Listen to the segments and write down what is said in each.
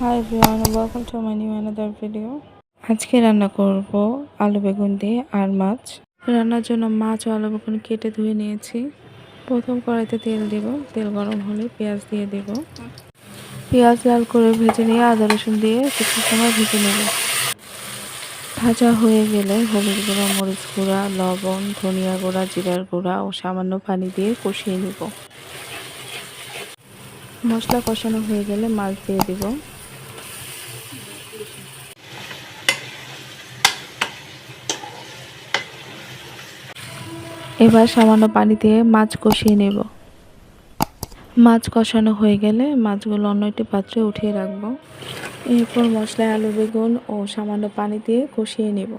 Hi everyone welcome to my new another video আজকে রান্না করব আলু বেগুন দিয়ে আর মাছ। রান্নার জন্য মাছ ও আলু বেগুন কেটে ধুয়ে নিয়েছি। প্রথম কড়াইতে তেল দেব। তেল গরম হলে পেঁয়াজ দিয়ে দেব। পেঁয়াজ লাল করে ভেজে নিয়ে আদা রসুন দিয়ে কিছু সময় ভেজে নেব। ভাজা হয়ে গেলে হলুদ গুঁড়া, মরিচ গুঁড়া, লবণ, ধনিয়া গুঁড়া, জিরার গুঁড়া ও সামান্য পানি দিয়ে কষিয়ে নেব। মশলা কষানো হয়ে গেলে মাছ দিয়ে দিব। এবার সামান্য পানি দিয়ে মাছ কষিয়ে নেব। মাছ কষানো হয়ে গেলে মাছগুলো অন্য একটি পাত্রে উঠিয়ে রাখব। এরপর মশলায় আলু, বেগুন ও সামান্য পানি দিয়ে কষিয়ে নেব।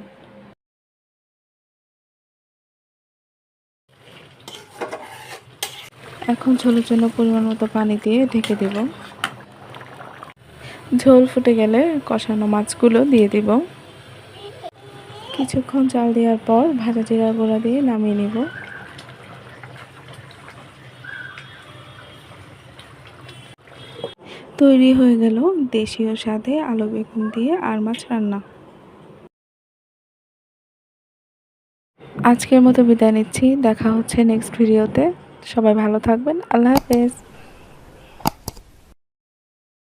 এখন ঝোলের জন্য পরিমাণ মতো পানি দিয়ে ঢেকে দেব। ঝোল ফুটে গেলে কষানো মাছগুলো দিয়ে দেব। কিছুক্ষণ চাল দেওয়ার পর ভাজা জিরা গুঁড়া দিয়ে নামিয়ে নেব। তৈরি হয়ে গেল দেশীয় স্বাদে আলু বেগুন দিয়ে আর মাছ রান্না। আজকের মতো বিদায় নিচ্ছি, দেখা হচ্ছে নেক্সট ভিডিওতে সবাই ভালো থাকবেন, আল্লাহ হাফেজ।